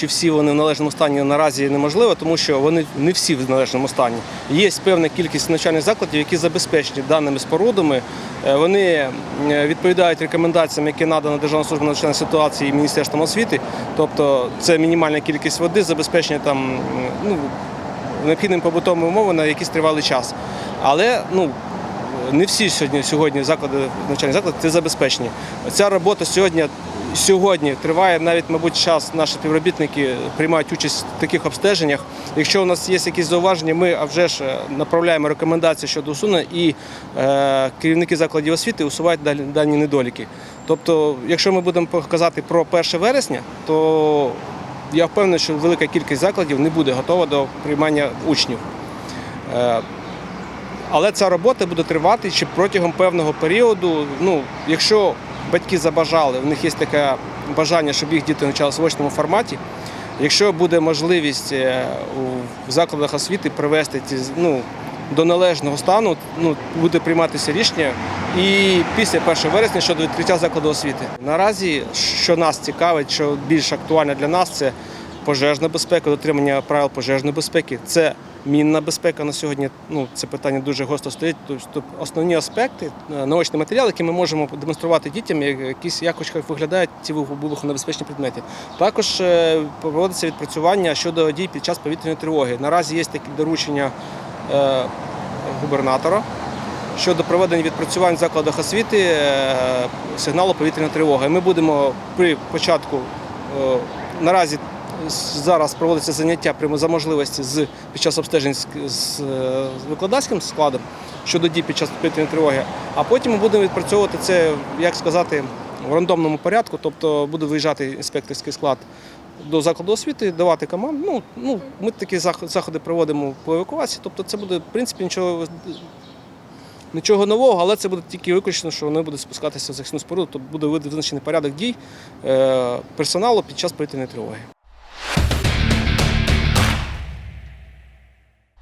Чи всі вони в належному стані наразі неможливо, тому що вони не всі в належному стані. Є певна кількість навчальних закладів, які забезпечені даними спорудами. Е, Вони е, відповідають рекомендаціям, які надано Державна служба надзвичайної ситуації і Міністерством освіти. Тобто це мінімальна кількість води, забезпечення там ну, необхідними побутовими умовами на якийсь тривалий час. Але ну, не всі сьогодні, сьогодні заклади, навчальні заклади це забезпечені. Ця робота сьогодні, сьогодні триває навіть, мабуть, час наші співробітники приймають участь в таких обстеженнях. Якщо у нас є якісь зауваження, ми а вже ж е, направляємо рекомендації щодо усунення і е, керівники закладів освіти усувають дані недоліки. Тобто, якщо ми будемо казати про 1 вересня, то я впевнений, що велика кількість закладів не буде готова до приймання учнів. Е, але ця робота буде тривати ще протягом певного періоду. Ну, якщо батьки забажали, в них є таке бажання, щоб їх діти навчалися в очному форматі. Якщо буде можливість е, в закладах освіти привести ці ну, до належного стану, ну, буде прийматися рішення і після 1 вересня щодо відкриття закладу освіти. Наразі, що нас цікавить, що більш актуально для нас, це пожежна безпека, дотримання правил пожежної безпеки. Це мінна безпека на сьогодні. Ну, це питання дуже гостро стоїть. Тобто основні аспекти, е, наочний матеріал, який ми можемо демонструвати дітям, як- якісь якось виглядають ці вибухонебезпечні предмети. Також е, проводиться відпрацювання щодо дій під час повітряної тривоги. Наразі є такі доручення е, губернатора щодо проведення відпрацювань в закладах освіти сигналу повітряної тривоги. Ми будемо при початку наразі зараз проводиться заняття прямо за можливості з під час обстежень з, викладацьким складом щодо дій під час повітряної тривоги. А потім ми будемо відпрацьовувати це, як сказати, в рандомному порядку, тобто буде виїжджати інспекторський склад до закладу освіти, давати команду. Ну, ну, ми такі заходи проводимо по евакуації. Тобто це буде, в принципі, нічого, нічого нового, але це буде тільки виключно, що вони будуть спускатися в захисну споруду, тобто буде визначений порядок дій е, персоналу під час повітряної тривоги.